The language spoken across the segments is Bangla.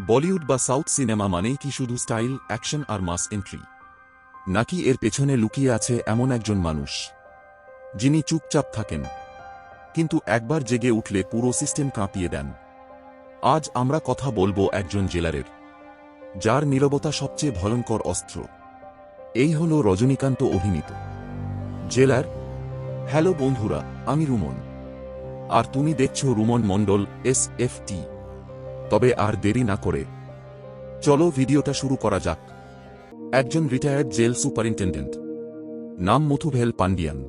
বলিউড বা সাউথ সিনেমা মানেই কি শুধু স্টাইল, অ্যাকশন আর মাস এন্ট্রি? নাকি এর পেছনে লুকিয়ে আছে এমন একজন মানুষ, যিনি চুপচাপ থাকেন, কিন্তু একবার জেগে উঠলে পুরো সিস্টেম কাঁপিয়ে দেন? আজ আমরা কথা বলব একজন জেলারের, যার নীরবতা সবচেয়ে ভয়ঙ্কর অস্ত্র। এই হল রজনীকান্ত অভিনীত। জেলার, হ্যালো বন্ধুরা, আমি রুমন। আর তুমি দেখছ Ruman Mondal S F T তবে আর দেরি না করে। চলো ভিডিওটা শুরু করা যাক। একজন রিটায়ার্ড জেল সুপারিনটেন্ডেন্ট নাম মুথুভেল পান্ডিয়ান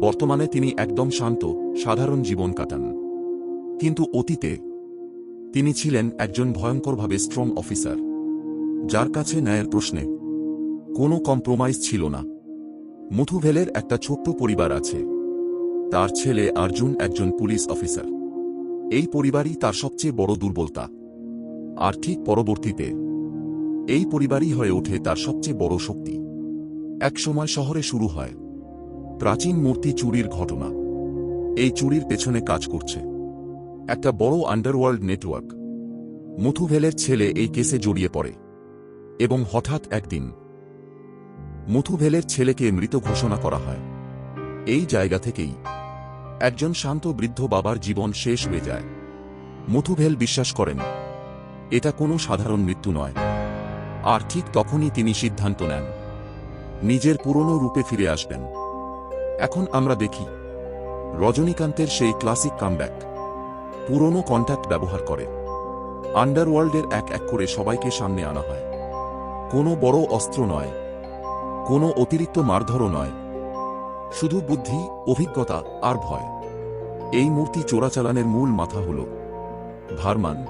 বর্তমানে তিনি একদম শান্ত, সাধারণ জীবন কাটান। কিন্তু অতীতে তিনি ছিলেন একজন ভয়ঙ্করভাবে স্ট্রং অফিসার যার কাছে ন্যায়ের প্রশ্নে কোনো কম্প্রোমাইজ ছিল না। মুথুভেলের একটা ছোট্ট পরিবার আছে। তার ছেলে অর্জুন একজন পুলিশ অফিসার এই পরিবারই তার সবচেয়ে বড় দুর্বলতা। আর ঠিক পরবর্তীতে, এই পরিবারই হয়ে ওঠে তার সবচেয়ে বড় শক্তি। একসময় শহরে শুরু হয় প্রাচীন মূর্তি চুরির ঘটনা। এই চুরির পেছনে কাজ করছে একটা বড় আন্ডারওয়ার্ল্ড নেটওয়ার্ক। মুথুভেলের ছেলে এই কেসে জড়িয়ে পড়ে এবং হঠাৎ একদিন মুথুভেলের ছেলেকে মৃত ঘোষণা করা হয়। এই জায়গা থেকেই একজন শান্ত বৃদ্ধ বাবার জীবন শেষ হয়ে যায়। মুথুভেল বিশ্বাস করেন, এটা কোনো সাধারণ মৃত্যু নয়। আর ঠিক তখনই তিনি সিদ্ধান্ত নেন, নিজের পুরনো রূপে ফিরে আসবেন। এখন আমরা দেখি, রজনীকান্তের সেই ক্লাসিক কামব্যাক, পুরনো কন্ট্যাক্ট ব্যবহার করে। আন্ডারওয়ার্ল্ডের এক এক করে সবাইকে সামনে আনা হয়। কোনো বড় অস্ত্র নয়, কোনো অতিরিক্ত মারধরও নয়। শুধু বুদ্ধি, অভিজ্ঞতা আর ভয়। এই মূর্তি চোরাচালানের মূল মাথা হল ভারমান।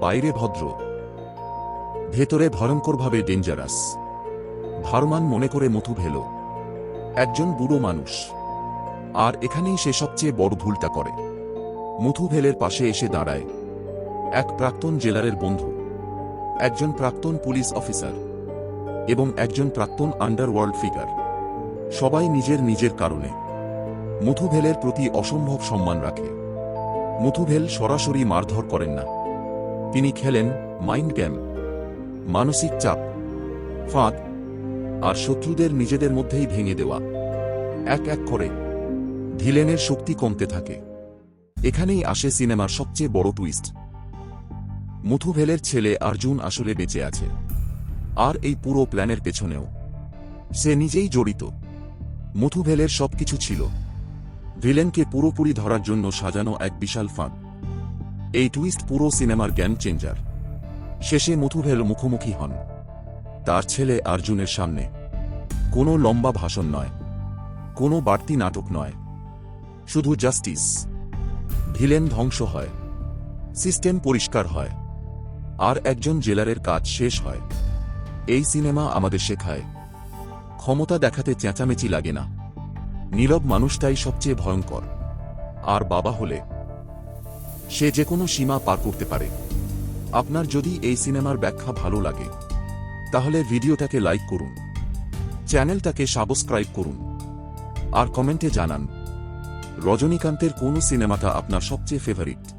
বাইরে ভদ্র। ভেতরে ভয়ঙ্করভাবে ডেঞ্জারাস ভারমান মনে করে মথু ভেল। একজন বুড়ো মানুষ। আর এখানেই সে সবচেয়ে বড় ভুলটা করে। মথু ভেলের পাশে এসে দাঁড়ায়। এক প্রাক্তন জেলারের বন্ধু। একজন প্রাক্তন পুলিশ অফিসার। এবং একজন প্রাক্তন আন্ডারওয়ার্ল্ড ফিগার সবাই নিজের নিজের কারণে। মুথুভেলের প্রতি অসম্ভব সম্মান রাখে। মুথুভেল সরাসরি মারধর করেন না। তিনি খেলেন মাইন্ড গেম, মানসিক চাপ, ফাঁদ, আর শত্রুদের নিজেদের মধ্যেই ভেঙে দেওয়া। এক এক করে ভিলেনের শক্তি কমতে থাকে। এখানেই আসে সিনেমার সবচেয়ে বড় টুইস্ট মুথুভেলের ছেলে অর্জুন আসলে বেঁচে আছে। আর এই পুরো প্ল্যানের পেছনেও। সে নিজেই জড়িত। মুথুভেলের সবকিছু ছিল। ভিলেনকে পুরোপুরি ধরার জন্য সাজানো এক বিশাল ফাঁদ। এই টুইস্ট পুরো সিনেমার জ্ঞান চেঞ্জার শেষে মুথুভেল মুখোমুখি হন। তার ছেলে অর্জুনের সামনে। কোনো লম্বা ভাষণ নয়। কোনো বাড়তি নাটক নয়। শুধু জাস্টিস ভিলেন ধ্বংস হয়। সিস্টেম পরিষ্কার হয়। আর একজন জেলারের কাজ শেষ হয়। এই সিনেমা আমাদের শেখায়। ক্ষমতা দেখাতে চেঁচামেচি লাগে না। নীরব মানুষটাই সবচেয়ে ভয়ঙ্কর। আর বাবা হলে? সে যে কোনো সীমা পার করতে পারে। আপনার যদি এই সিনেমার ব্যাখ্যা ভালো লাগে, তাহলে ভিডিওটাকে লাইক করুন। চ্যানেলটাকে সাবস্ক্রাইব করুন। আর কমেন্টে জানান, রজনীকান্তের কোন সিনেমাটা আপনার সবচেয়ে ফেভারিট